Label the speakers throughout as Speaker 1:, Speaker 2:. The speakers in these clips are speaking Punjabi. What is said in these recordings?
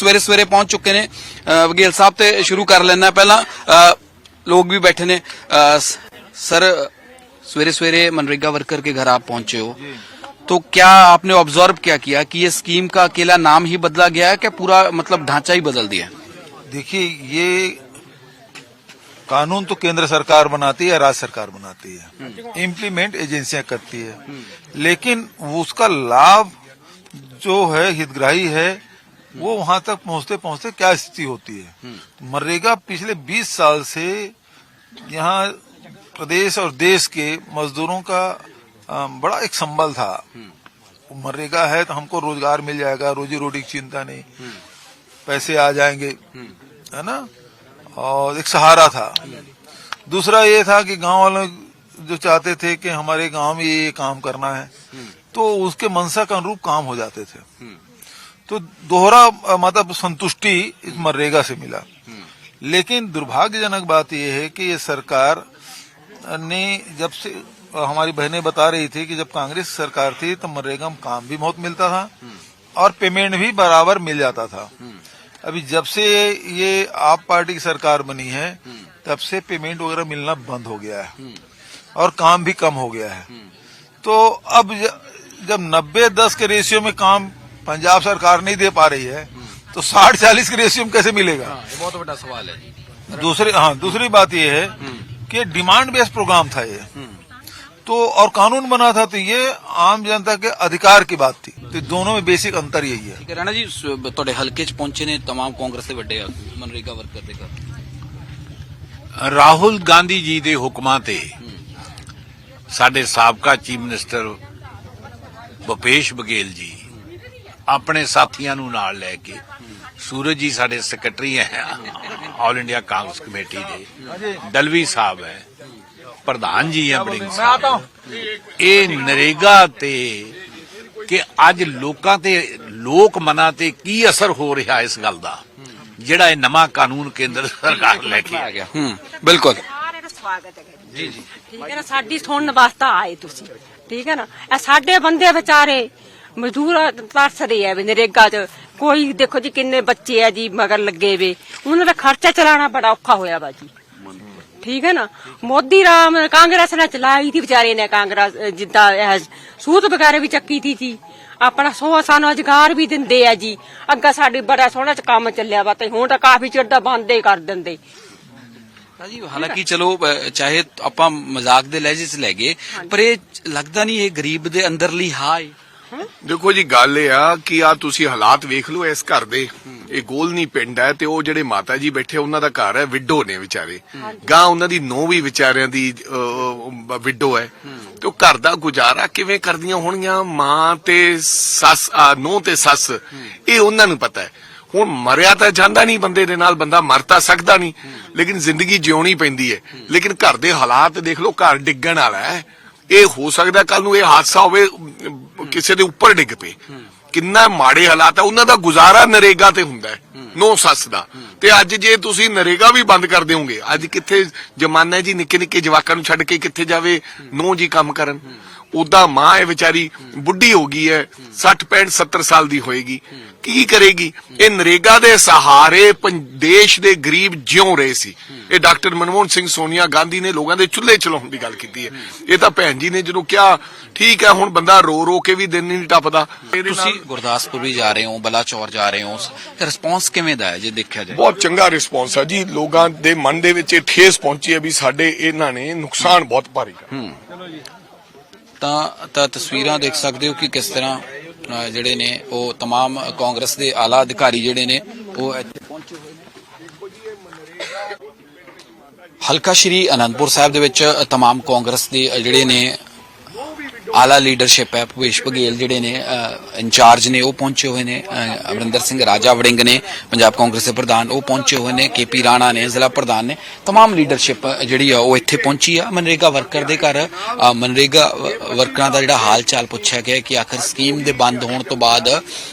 Speaker 1: ਸਵੇਰੇ ਸਵੇਰੇ ਪਹੁੰਚ ਚੁੱਕੇ ਨੇ ਅ, ਵਕੀਲ ਸਾਹਿਬ ਤੇ ਸ਼ੁਰੂ ਕਰ ਲੈਣਾ ਪਹਿਲਾਂ ਅ, ਲੋਕ ਵੀ बैठे ने अ, स- सर सवेरे सवेरे मनरेगा वर्कर के घर आप पहुंचे हो तो क्या आपने ऑब्जर्व क्या किया कि ये स्कीम का अकेला नाम ही बदला गया है क्या पूरा मतलब ढांचा ही बदल दिया है
Speaker 2: देखिए ये कानून तो केंद्र सरकार बनाती है राज्य सरकार बनाती है इम्प्लीमेंट एजेंसियां करती है लेकिन उसका लाभ जो है हितग्राही है वो वहाँ तक पहुँचते पहुँचते क्या स्थिति होती है? मनरेगा पिछले 20 साल से यहाँ प्रदेश और देश के मजदूरों का बड़ा एक संबल था। मनरेगा है तो हमको रोज़गार मिल जाएगा रोजी रोटी की चिंता नहीं। पैसे आ जाएँगे है ना? और एक सहारा था। दूसरा ये था कि गाँव वाले जो चाहते थे कि हमारे गाँव में ये काम करना है तो उसके मनसा के अनुरूप काम हो जाते थे। तो दोहरा मतलब संतुष्टि इस मनरेगा से मिला। लेकिन दुर्भाग्यजनक बात यह है कि ये सरकार ने जब से हमारी बहनें बता रही थी कि जब कांग्रेस सरकार थी तो मनरेगा में काम भी बहुत मिलता था और पेमेंट भी बराबर मिल जाता था। अभी जब से ये आप पार्टी की सरकार बनी है, तब से पेमेंट वगैरह मिलना बंद हो गया है और काम भी कम हो गया है। तो अब जब नब्बे दस के रेशियो में काम पंजाब सरकार नहीं दे पा रही है तो साठ चालीस के रेशियो में कैसे मिलेगा
Speaker 1: ये बहुत बड़ा सवाल है जी
Speaker 2: दूसरी हाँ दूसरी बात यह है कि डिमांड बेस्ड प्रोग्राम था ये तो और कानून बना था तो ये आम जनता के अधिकार की बात थी तो दोनों में बेसिक अंतर यही है
Speaker 1: ਠੀਕ ਹੈ ਰਾਣਾ ਜੀ ਸ- ਤੁਹਾਡੇ ਹਲਕੇ 'ਚ ਪਹੁੰਚੇ ਨੇ तमाम ਕਾਂਗਰਸ ਦੇ ਵੱਡੇ ਆਗੂ ਮਨਰੇਗਾ ਵਰਕਰ ਦੇ ਘਰ
Speaker 3: ਰਾਹੁਲ ਗਾਂਧੀ ਜੀ ਦੇ ਹੁਕਮਾਂ ਤੇ ਸਾਡੇ ਸਾਬਕਾ ਚੀਫ ਮਿਨਿਸਟਰ ਭੁਪੇਸ਼ ਬਘੇਲ ਜੀ ਆਪਣੇ ਸਾਥੀਆਂ ਨੂੰ ਨਾਲ ਲੈ ਕੇ। ਸੂਰਜ ਜੀ ਸਾਡੇ ਸੈਕਟਰੀ ਹੈ ਆਲ ਇੰਡੀਆ ਕਾਂਗਰਸ ਕਮੇਟੀ ਦੇ। ਦਲਵੀ ਸਾਹਿਬ ਹੈ ਪ੍ਰਧਾਨ ਜੀ ਹੈ ਬੜਿੰਗ ਸਾਹਿਬ। ਇਹ ਨਰੇਗਾ ਤੇ ਕਿ ਅੱਜ ਲੋਕਾਂ ਤੇ ਲੋਕ ਮਨਾਂ ਤੇ ਕੀ ਅਸਰ ਹੋ ਰਿਹਾ ਇਸ ਗੱਲ ਦਾ ਜਿਹੜਾ ਇਹ ਨਵਾਂ ਕਾਨੂੰਨ ਕੇਂਦਰ ਸਰਕਾਰ ਲੈ ਕੇ
Speaker 1: ਆ ਗਿਆ ਹੂੰ ਬਿਲਕੁਲ।
Speaker 4: ਸਾਰਿਆਂ ਦਾ ਸਵਾਗਤ ਹੈ ਜੀ ਜੀ। ਠੀਕ ਹੈ ਨਾ ਸਾਡੀ ਸੁਣਨ ਵਾਸਤੇ ਆਏ ਤੁਸੀਂ। ਠੀਕ ਹੈ ਨਾ ਇਹ ਸਾਡੇ ਬੰਦੇ ਵਿਚਾਰੇ ਮਜ਼ਦੂਰ ਤਰਸਦੇ ਆ ਵੀ ਨਰੇਗਾ 'ਚ। ਕੋਈ ਦੇਖੋ ਜੀ ਕਿੰਨੇ ਬੱਚੇ ਆ ਜੀ ਮਗਰ ਲੱਗੇ ਵੇ। ਉਹਨਾਂ ਦਾ ਖਰਚਾ ਚਲਾਉਣਾ ਬੜਾ ਔਖਾ ਹੋਇਆ ਵਾ ਜੀ। ਠੀਕ ਹੈ ਨਾ? ਮੋਦੀ ਰਾਮ ਕਾਂਗਰਸ ਨੇ ਚਲਾਈ ਦੀ ਵਿਚਾਰੇ ਨੇ ਕਾਂਗਰਸ ਜਿੱਦਾਂ ਇਹ ਸੂਤ ਵਗੈਰਾ ਵੀ ਚੱਕੀ ਤੀ ਜੀ। ਆਪਣਾ ਸੋ ਸਾਨੂੰ ਰੁਜ਼ਗਾਰ ਵੀ ਦਿੰਦੇ ਆ ਜੀ। ਅੱਗਾ ਸਾਡੀ ਬੜਾ ਸੋਹਣਾ ਚ ਕੰਮ ਚੱਲਿਆ ਵਾ ਤੇ ਹੁਣ ਤਾਂ ਕਾਫੀ ਚਿਰ ਦਾ ਬੰਦ ਹੀ ਕਰ ਦਿੰਦੇ।
Speaker 1: ਜੀ ਹਾਲਾਂਕਿ ਚਲੋ ਚਾਹੇ ਆਪਾਂ ਮਜ਼ਾਕ ਦੇ ਲਹਿਜੇ 'ਚ ਲੈ ਗਏ ਪਰ ਇਹ ਲੱਗਦਾ ਨਹੀਂ ਇਹ ਗਰੀਬ ਦੇ ਅੰਦਰਲੀ ਹਾਏ
Speaker 5: ਦੇਖੋ ਜੀ ਗੱਲ ਇਹ ਆ ਕਿ ਆ ਤੁਸੀਂ ਹਾਲਾਤ ਵੇਖ ਲਓ ਇਸ ਘਰ ਦੇ। ਇਹ ਗੋਲਨੀ ਪਿੰਡ ਹੈ ਤੇ ਉਹ ਜਿਹੜੇ ਮਾਤਾ ਜੀ ਬੈਠੇ ਉਹਨਾਂ ਦਾ ਘਰ ਹੈ ਵਿਡੋ ਨੇ ਵਿਚਾਰੇ। ਗਾਂ ਉਹਨਾਂ ਦੀ ਨੋ ਵੀ ਵਿਚਾਰਿਆਂ ਦੀ ਵਿਡੋ ਹੈ। ਤੇ ਉਹ ਘਰ ਦਾ ਗੁਜ਼ਾਰਾ ਕਿਵੇਂ ਕਰਦੀਆਂ ਹੋਣਗੀਆਂ? ਮਾਂ ਤੇ ਸੱਸ ਨੋ ਤੇ ਸੱਸ। ਇਹ ਉਹਨਾਂ ਨੂੰ ਪਤਾ ਹੈ। ਹੁਣ ਮਰਿਆ ਤਾਂ ਜਾਂਦਾ ਨਹੀਂ ਬੰਦੇ ਦੇ ਨਾਲ ਬੰਦਾ ਮਰ ਤਾਂ ਸਕਦਾ ਨਹੀਂ। ਲੇਕਿਨ ਜ਼ਿੰਦਗੀ ਜਿਉਣੀ ਪੈਂਦੀ ਹੈ। ਲੇਕਿਨ ਘਰ ਦੇ ਹਾਲਾਤ ਦੇਖ ਲਓ ਘਰ ਡਿੱਗਣ ਵਾਲਾ ਹੈ। ਇਹ ਹੋ ਸਕਦਾ ਕੱਲ ਨੂੰ ਇਹ ਹਾਦਸਾ ਹੋਵੇ ਕਿਸੇ ਦੇ ਉੱਪਰ ਡਿੱਗ ਪਏ। ਕਿੰਨਾ ਮਾੜੇ ਹਾਲਾਤ ਆ, ਉਹਨਾਂ ਦਾ ਗੁਜ਼ਾਰਾ ਨਰੇਗਾ ਤੇ ਹੁੰਦਾ ਹੈ, ਨੋ ਸੱਸ ਦਾ। ਤੇ ਅੱਜ ਜੇ ਤੁਸੀਂ ਨਰੇਗਾ ਵੀ ਬੰਦ ਕਰ ਦਿਓਗੇ, ਅੱਜ ਕਿੱਥੇ ਜਮਾਨਾ ਜੀ ਨਿੱਕੇ ਨਿੱਕੇ ਜਵਾਕਾਂ ਨੂੰ ਛੱਡ ਕੇ ਕਿੱਥੇ ਜਾਵੇ, ਨੋ ਜੀ ਕੰਮ ਕਰਨ। ਉਦਾਂ ਮਾਂ ਹੈ ਵਿਚਾਰੀ ਬੁੱਢੀ ਹੋ ਗਈ ਹੈ 60 65 70 ਸਾਲ ਦੀ ਹੋਏਗੀ। ਕੀ ਕਰੇਗੀ? ਇਹ ਨਰੇਗਾ ਦੇ ਸਹਾਰੇ ਦੇਸ਼ ਦੇ ਗਰੀਬ ਜਿਉਂ ਰਹੇ ਸੀ। ਇਹ ਡਾਕਟਰ ਮਨਮੋਹਨ ਸਿੰਘ ਸੋਨੀਆ ਗਾਂਧੀ ਨੇ ਲੋਕਾਂ ਦੇ ਚੁੱਲ੍ਹੇ ਚਲਾਉਣ ਦੀ ਗੱਲ ਕੀਤੀ ਹੈ। ਇਹ ਤਾਂ ਭੈਣ ਜੀ ਨੇ ਜਦੋਂ ਕਿਹਾ ਠੀਕ ਹੈ ਹੁਣ ਬੰਦਾ ਰੋ ਰੋ ਕੇ ਵੀ ਦਿਨ ਨਹੀਂ ਟੱਪਦਾ।
Speaker 1: ਤੁਸੀਂ ਗੁਰਦਾਸਪੁਰ ਵੀ ਜਾ ਰਹੇ ਹੋ ਬਲਾਚੌਰ ਜਾ ਰਹੇ ਹੋ। ਰਿਸਪੌਂਸ ਕਿਵੇਂ ਦਾ ਹੈ ਜੇ ਦੇਖਿਆ ਜਾਏ?
Speaker 5: ਬਹੁਤ ਚੰਗਾ ਰਿਸਪੌਂਸ ਹੈ ਜੀ। ਲੋਕਾਂ ਦੇ ਮਨ ਦੇ ਵਿੱਚ ਇਹ ਠੇਸ ਪਹੁੰਚੀ ਹੈ ਵੀ ਸਾਡੇ ਇਹਨਾਂ ਨੇ ਨੁਕਸਾਨ ਬਹੁਤ ਭਾਰੀ ਕਰ
Speaker 1: ਤਾਂ ਤਾਂ ਤਸਵੀਰਾਂ ਦੇਖ ਸਕਦੇ ਹੋ ਕਿ ਕਿਸ ਤਰ੍ਹਾਂ ਅ, ਜਿਹੜੇ ਨੇ ਉਹ तमाम ਕਾਂਗਰਸ ਦੇ ਆਲਾ ਅਧਿਕਾਰੀ ਜਿਹੜੇ ਨੇ ਉਹ ਇੱਥੇ ਪਹੁੰਚੇ ਹੋਏ ਨੇ ਹਲਕਾ ਸ਼੍ਰੀ ਅਨੰਦਪੁਰ ਸਾਹਿਬ ਦੇ ਵਿੱਚ तमाम ਕਾਂਗਰਸ ਦੇ ਜਿਹੜੇ ਨੇ ਆਲਾ ਲੀਡਰਸ਼ਿਪ ਹੈ ਭੁਪੇਸ਼ ਬਘੇਲ ਜਿਹੜੇ ਨੇ ਇੰਚਾਰਜ ਨੇ ਉਹ ਪਹੁੰਚੇ ਹੋਏ ਨੇ ਅ, ਅਮਰਿੰਦਰ ਸਿੰਘ ਰਾਜਾ ਵੜਿੰਗ ਨੇ ਪੰਜਾਬ ਕਾਂਗਰਸ ਦੇ ਪ੍ਰਧਾਨ ਉਹ ਪਹੁੰਚੇ ਹੋਏ ਨੇ ਕੇਪੀ ਰਾਣਾ ਨੇ ਜ਼ਿਲ੍ਹਾ ਪ੍ਰਧਾਨ ਨੇ तमाम ਲੀਡਰਸ਼ਿਪ ਜਿਹੜੀ ਆ ਉਹ ਇੱਥੇ ਪਹੁੰਚੀ ਆ ਮਨਰੇਗਾ ਵਰਕਰ ਦੇ ਘਰ ਅ, ਮਨਰੇਗਾ ਵ- ਵਰਕਰਾਂ ਦਾ ਜਿਹੜਾ ਹਾਲ ਚਾਲ ਪੁੱਛਿਆ ਗਿਆ ਕਿ ਆਖਰ ਸਕੀਮ ਦੇ ਬੰਦ ਹੋਣ ਤੋਂ ਬਾਅਦ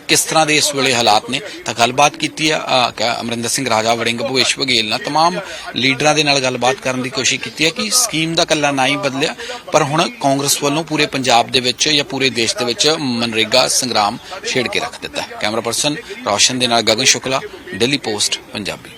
Speaker 1: ਕਿਸ ਤਰ੍ਹਾਂ ਦੇ ਇਸ ਵੇਲੇ ਹਾਲਾਤ ਨੇ ਤਾਂ ਗੱਲਬਾਤ ਕੀਤੀ ਆ ਅ, ਕ- ਅਮਰਿੰਦਰ ਸਿੰਘ ਰਾਜਾ ਵੜਿੰਗ ਭੁਪੇਸ਼ ਬਘੇਲ ਨਾਲ तमाम ਲੀਡਰਾਂ ਦੇ ਨਾਲ ਗੱਲਬਾਤ ਕਰਨ ਦੀ ਕੋਸ਼ਿਸ਼ ਕੀਤੀ ਹੈ ਕਿ ਸਕੀਮ ਦਾ ਕੱਲਾ ਨਾ ਹੀ ਬਦਲਿਆ ਪਰ ਹੁਣ ਕਾਂਗਰਸ ਵੱਲੋਂ ਪੂਰੇ ਪੰਜਾਬ ਪੰਜਾਬ ਦੇ ਵਿੱਚ ਜਾਂ ਪੂਰੇ ਦੇਸ਼ ਦੇ ਵਿੱਚ ਮਨਰੇਗਾ ਸੰਗਰਾਮ ਛੇੜ ਕੇ ਰੱਖ ਦਿੱਤਾ ਹੈ। ਕੈਮਰਾ ਪਰਸਨ ਰੌਸ਼ਨ ਦੇ ਨਾਲ ਗਗਨ ਸ਼ੁਕਲਾ, ਦਿੱਲੀ ਪੋਸਟ, ਪੰਜਾਬੀ।